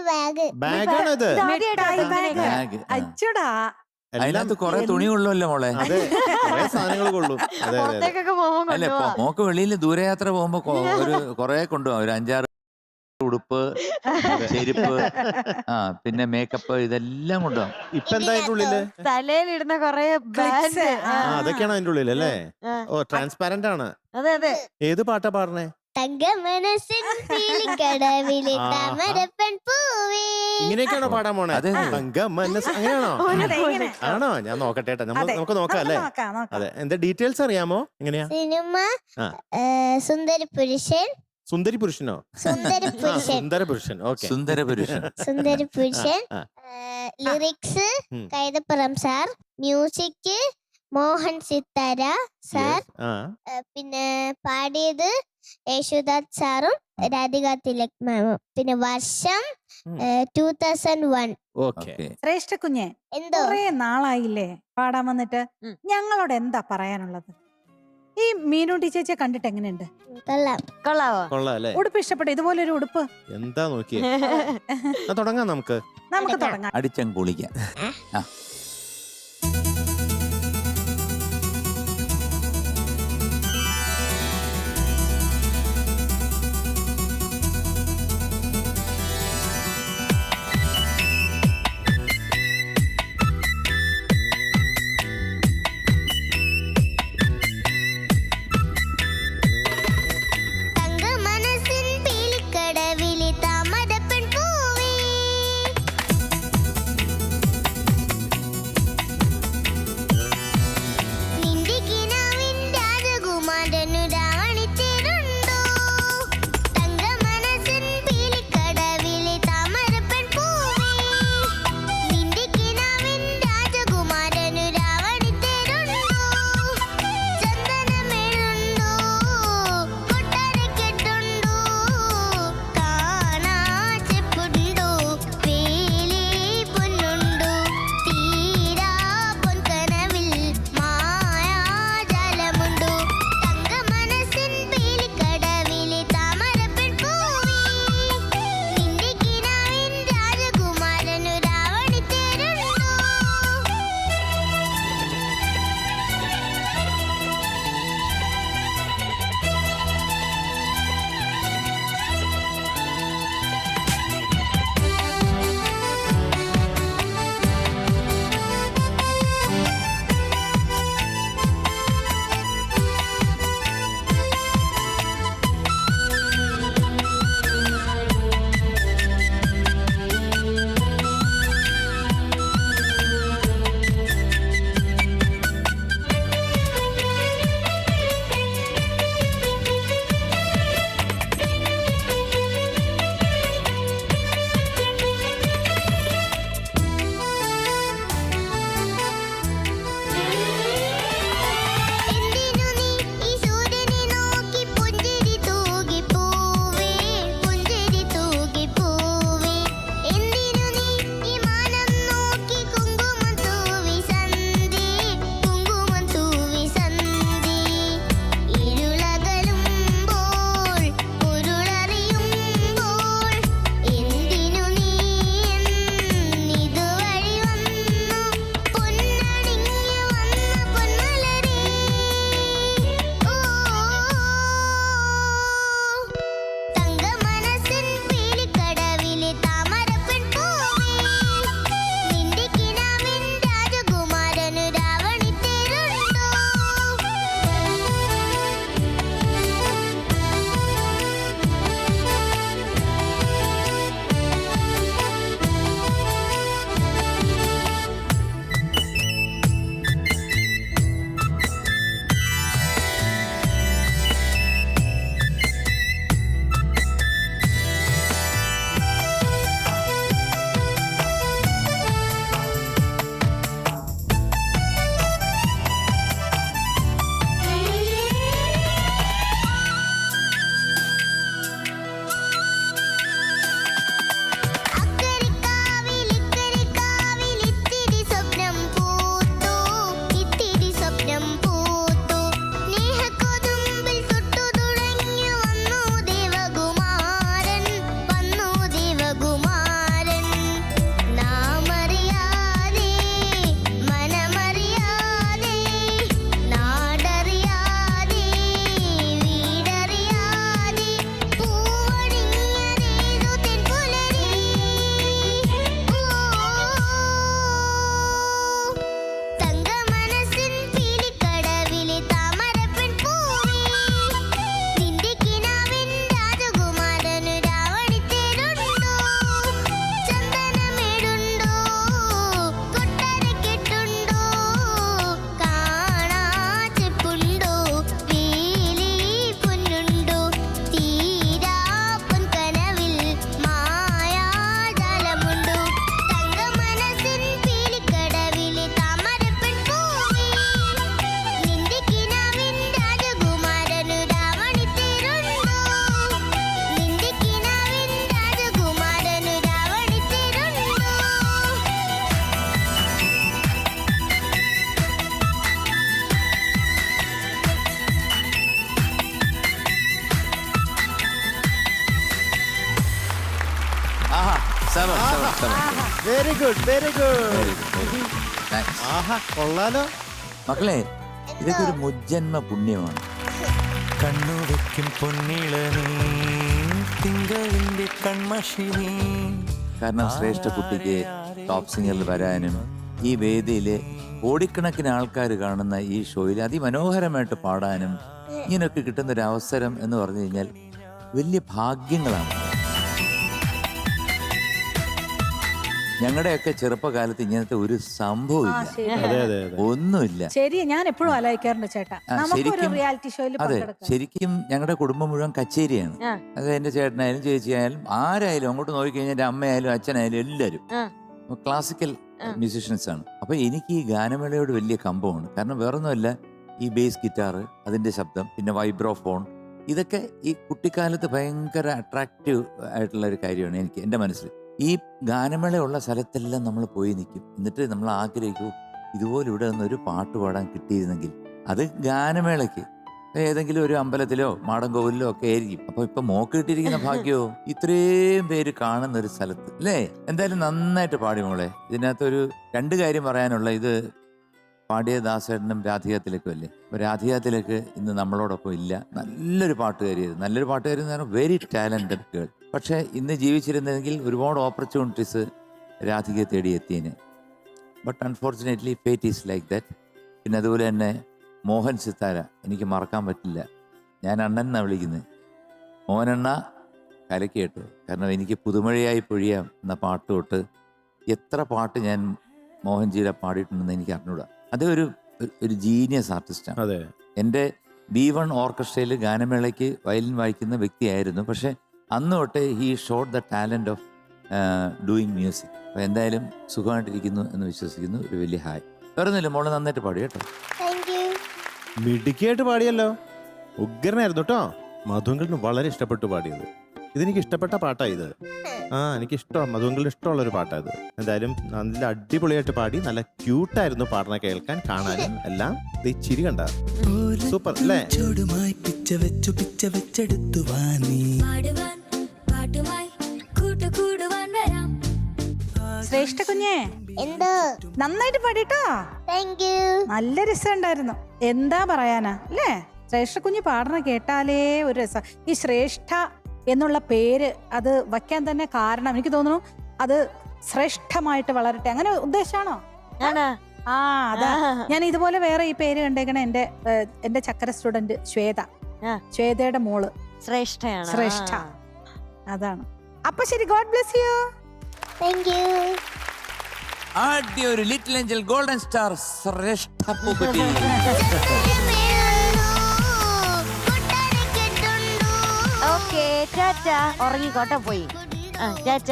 Bag. ഇത് bag. Bag അച്ചടാ. അതിനകത്ത് കൊറേ തുണി കൊള്ളുമല്ലോ മോളെ. അതെ കുറേ സാധനങ്ങൾ കൊള്ളും. അതെ അതെ അതെ. പുറത്തേക്കൊക്കെ പോകുമ്പോ അല്ല കൊണ്ടുപോവാ. മോക്ക് വെളിയിൽ ദൂരയാത്ര പോകുമ്പോ കൊ- ഒരു കൊറേ കൊണ്ടുപോകാം ഒരു അഞ്ചാറ് ഉടുപ്പ് ചെരുപ്പ് ആ പിന്നെ മേക്കപ്പ് ഇതെല്ലാം കൊണ്ടുപോകാം ഇപ്പൊ എന്താ അതിന്റെ ഉള്ളിൽ? തലയിലിടുന്ന കൊറേ ബാൻഡ് ആ. ആ. അതൊക്കെയാണ് അതിന്റെ ഉള്ളിൽ അല്ലേ? ആ. ഓ ട്രാൻസ്പാരന്റ് ആണ്. അതെ അതെ. ഏത് പാട്ടാ പാടണേ? തങ്ക മനസ്സിൻ കടവിലെ തമരപ്പൻ പൂവേ. ഇങ്ങനെയൊക്കെയാണോ പാടാൻ പോണേ. തങ്ക മനസ്സ് അങ്ങനെയാണോ. ആണോ? ഞാൻ നോക്കട്ടെ നമ്മൾ നമുക്ക് നോക്കാം അല്ലേ? നോക്കാം നോക്കാം. അതെ. എന്താ ഡീറ്റെയിൽസ് അറിയാമോ? എങ്ങനെയാ? സിനിമ സുന്ദരി പുരുഷൻ. സുന്ദരി പുരുഷനോ? സുന്ദരി ആ, പുരുഷൻ. സുന്ദര പുരുഷൻ. ഓക്കെ. സുന്ദര പുരുഷൻ. സുന്ദരി പുരുഷൻ. Lyrics Kaithapram sir music Mohan Sithara sir പിന്നെ പാടിയത് യേശുദാസ് സാറും രാധിക തിലക് മാമും. പിന്നെ വർഷം. ടൂ തൗസൻഡ് വൺ ശ്രേഷ്ഠ കുഞ്ഞെ എന്തോ? കൊറേ നാളായില്ലേ പാടാൻ വന്നിട്ട്. ഞങ്ങളോട് എന്താ പറയാനുള്ളത്? ഈ മീനു ചേച്ചിയെ കണ്ടിട്ട് എങ്ങനെയുണ്ട്? കൊള്ളാം. കൊള്ളാവോ? ഉടുപ്പ് ഇഷ്ടപ്പെട്ടു ഇതുപോലെ ഒരു ഉടുപ്പ്? എന്താ നോക്കിയേ? തുടങ്ങാം നമുക്ക്. നമുക്ക്. തുടങ്ങാം. അടിച്ചങ്ങ് കുളിക്കാം very good very good Very good, very good. Nice. ആഹാ കൊള്ളാലോ. മക്കളെ ഇതൊക്കെ ഒരു മുജ്ജന്മ പുണ്യമാണ്. കണ്ണു വെക്കും പൊന്നിള നീ തിങ്കളിന്റെ കൺമഷി കാരണം ശ്രേഷ്ഠ കുട്ടിക്ക് ടോപ്പ് സിംഗറിൽ വരാനും ഈ വേദിയിൽ കോടിക്കണക്കിന് ആൾക്കാർ കാണുന്ന ഈ ഷോയിൽ അതിമനോഹരമായിട്ട് പാടാനും ഇങ്ങനെയൊക്കെ കിട്ടുന്ന ഒരു അവസരം എന്ന് പറഞ്ഞു കഴിഞ്ഞാൽ വലിയ ഭാഗ്യങ്ങളാണ്. ഞങ്ങളുടെയൊക്കെ ചെറുപ്പകാലത്ത് ഇങ്ങനത്തെ ഒരു സംഭവം അതെ അതെ അതെ. ഒന്നുമില്ല. ശരി ഞാൻ എപ്പോഴും ആലോചിക്കാറുണ്ട് ചേട്ടാ. ആ, നമുക്കൊരു ശരിക്കും- റിയാലിറ്റി ഷോയിൽ അതെ പങ്കെടുക്കാം. ശരിക്കും ഞങ്ങളുടെ കുടുംബം മുഴുവൻ കച്ചേരിയാണ്. ആ. അത് എന്റെ ചേട്ടനായാലും ചേച്ചിയായാലും ആരായാലും അങ്ങോട്ട് നോക്കിക്കഴിഞ്ഞാൽ എന്റെ അമ്മയായാലും അച്ഛനായാലും എല്ലാവരും ആ. ക്ലാസിക്കൽ ആ. മ്യൂസീഷ്യൻസ് ആണ്. അപ്പൊ എനിക്ക് ഈ ഗാനമേളയോട് വലിയ കമ്പമാണ്. കാരണം വേറൊന്നുമല്ല ഈ ബേസ് ഗിറ്റാർ അതിന്റെ ശബ്ദം പിന്നെ വൈബ്രോഫോൺ ഇതൊക്കെ ഈ കുട്ടിക്കാലത്ത് ഭയങ്കര അട്രാക്റ്റീവ് ആയിട്ടുള്ള ഒരു കാര്യമാണ് എനിക്ക് എന്റെ മനസ്സിൽ ഈ ഗാനമേളയുള്ള സ്ഥലത്തെല്ലാം നമ്മൾ പോയി നിൽക്കും. എന്നിട്ട് നമ്മൾ ആഗ്രഹിക്കും "ഓ, ഇതുപോലെ ഇവിടെ നിന്ന് ഒരു പാട്ട് പാടാൻ കിട്ടിയിരുന്നെങ്കിൽ അത് ഗാനമേളയ്ക്ക്. ഏതെങ്കിലും ഒരു അമ്പലത്തിലോ മാടൻകോവിലോ ഒക്കെ ആയിരിക്കും. അപ്പൊ ഇപ്പൊ മോക്ക് കിട്ടിയിരിക്കുന്ന ഭാഗ്യമോ ഇത്രയും പേര് കാണുന്ന ഒരു സ്ഥലത്ത് അല്ലേ? എന്തായാലും നന്നായിട്ട് പാടി മോളെ. ഇതിനകത്തൊരു രണ്ട് കാര്യം പറയാനുള്ള. ഇത് പാടിയ ദാസേട്ടനും രാധികത്തിലേക്കും അല്ലേ അപ്പൊ രാധികത്തിലേക്ക് ഇന്ന് നമ്മളോടൊപ്പം ഇല്ല. നല്ലൊരു പാട്ടുകാരിയായിരുന്നു. നല്ലൊരു പാട്ടുകാരി എന്ന് വെരി ടാലന്റഡ് ഗേൾ പക്ഷേ ഇന്ന് ജീവിച്ചിരുന്നെങ്കിൽ ഒരുപാട് ഓപ്പർച്യൂണിറ്റീസ് രാധികയെ തേടി എത്തിയേനെ but unfortunately fate is like that പിന്നെ അതുപോലെ തന്നെ മോഹൻ സിത്താര. എനിക്ക് മറക്കാൻ പറ്റില്ല. ഞാൻ അണ്ണൻ എന്നാണ് വിളിക്കുന്നത് മോഹനണ്ണ കലക്കി കേട്ടു. കാരണം എനിക്ക് പുതുമഴയായി പൊഴിയാം എന്ന പാട്ട് തൊട്ട് എത്ര പാട്ട് ഞാൻ മോഹൻജിയുടെ പാടിയിട്ടുണ്ടെന്ന് എനിക്ക് അറിഞ്ഞൂടാ. അത് ഒരു ഒരു- ജീനിയസ് ആർട്ടിസ്റ്റാണ് അതെ. എന്റെ ബി വൺ ഓർക്കസ്ട്രയിൽ ഗാനമേളയ്ക്ക് വയലിൻ വായിക്കുന്ന വ്യക്തിയായിരുന്നു. പക്ഷേ അന്ന് തൊട്ടേ he shot the talent of doing music അപ്പോൾ എന്തായാലും സുഖമായിട്ടിരിക്കുന്നു എന്ന് വിശ്വസിക്കുന്നു. ഒരു വലിയ ഹായ്. വേറൊന്നുമില്ല മോൾ നന്നായിട്ട് പാടി കേട്ടോ. മിടുക്കിയായിട്ട് പാടിയല്ലോ. ഉഗ്രനായിരുന്നു കേട്ടോ. മധുങ്കളിന് വളരെ ഇഷ്ടപ്പെട്ടു പാടിയത്. ഇതെനിക്ക് ഇഷ്ടപ്പെട്ട പാട്ടാണ് ഇത്. ആ എനിക്ക് ഇഷ്ടമാണ് മധുങ്കളിന് ഇഷ്ടമുള്ള ഒരു പാട്ടാ ഇത്. എന്തായാലും നല്ല അടിപൊളിയായിട്ട് പാടി നല്ല ക്യൂട്ടായിരുന്നു പാടുന്ന കേൾക്കാൻ കാണാനും എല്ലാം. ദേ ഈ ചിരി കണ്ട. സൂപ്പർ അല്ലേ? ചുടുമായി പിച്ച വെച്ചു പിച്ച വെച്ചെടുത്തു ശ്രേഷ്ഠ കുഞ്ഞേ എന്തോ? നന്നായിട്ട് പാടിട്ടോ? താങ്ക് യു നല്ല രസമുണ്ടായിരുന്നു. എന്താ പറയാനാ അല്ലേ? ശ്രേഷ്ഠ കുഞ്ഞ് പാടണ കേട്ടാലേ ഒരു രസം. ഈ ശ്രേഷ്ഠ എന്നുള്ള പേര് അത് വയ്ക്കാൻ തന്നെ കാരണം എനിക്ക് തോന്നുന്നു അത് ശ്രേഷ്ഠമായിട്ട് വളരട്ടെ. അങ്ങനെ ഉദ്ദേശമാണോ ആ അതാ. ഞാൻ ഇതുപോലെ വേറെ ഈ പേര് കണ്ടേക്കണ എന്റെ എന്റെ ചക്കര സ്റ്റുഡന്റ് ശ്വേത. ശ്വേതയുടെ മോൾ. ശ്രേഷ്ഠയാണ്. ശ്രേഷ്ഠ. അതാണ്. അപ്പൊ ശരി God bless you. Thank you ആദ്യ ഒരു ലിറ്റിൽ ഏഞ്ചൽ ഗോൾഡൻ സ്റ്റാർ ശ്രേഷ്ഠ ഓക്കെ ടാറ്റ ഉറങ്ങിക്കോട്ടെ പോയി. ആ ടാറ്റ